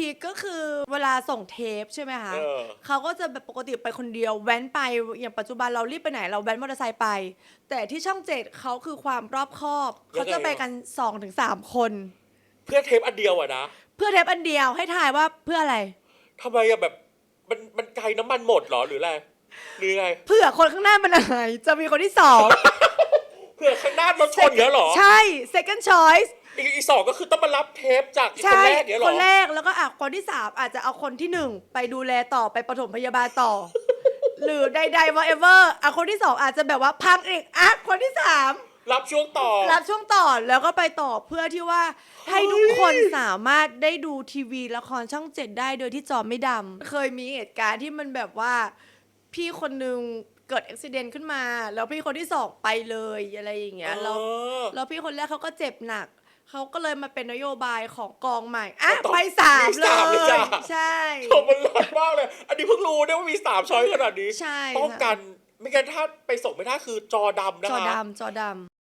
พีคก็คือเวลาส่งเทปใช่ไหมคะเออ เขาก็จะแบบปกติไปคนเดียวแว้นไปอย่างปัจจุบันเรารีบไปไหน เราแว้นมอเตอร์ไซค์ไป แต่ที่ช่องเจ็ดเขาคือความรอบคอบยังไงเขาจะไปกัน2อถึงสคน เพื่อเทปอันเดียวอะนะเพื่อเทปอันเดียวให้ทายว่าเพื่ออะไร ทำไมอะแบบมันมันไกลน้ำมันหมดเหรอหรืออะไรหรือไงเพื่อคนข้างหน้ามันหายจะมีคนที่สอง เพื่อข้างหน้ารถชนเยอะเหรอ ใช่ second choice อีกอีกสองก็คือต้องมารับเทปจากอีกคนใช่แรกเนี้ยเหรคอนแรกแล้วก็อะคนที่สามอาจจะเอาคนที่หนึ่งไปดูแลต่อไปปฐมพยาบาลต่อ หรือใดๆ whatever อะคนที่สองอาจจะแบบว่าพังอีกอะคนที่สาม รับช่วงต่อ รับช่วงต่อแล้วก็ไปต่อเพื่อที่ว่าให้ทุกคนสามารถได้ดูทีวีละครช่องเจ็ดได้โดยที่จอไม่ดำเคยมีเหตุการณ์ที่มันแบบว่า พี่คนหนึ่งเกิดอุบิเหตุขึ้นมา แล้วพี่คนที่สองไปเลยอะไรอย่างเงี้ยแล้วเออแล้วพี่คนแรกเขาก็เจ็บหนัก เขาก็เลยมาเป็นนโยบายของกองใหม่อะต่อไปสามมีเลสามเลยยจ้ะ ใช่โอ้มันหลอนมากเลย อันนี้เพิ่งรู้เนี่ยว่ามีสามช้อยขนาดนี้ใช่ ป้องค่ะกัน ไม่งั้นถ้าไปส่งไม่ได้คือจอดำนะจอคะ ดำจอดำ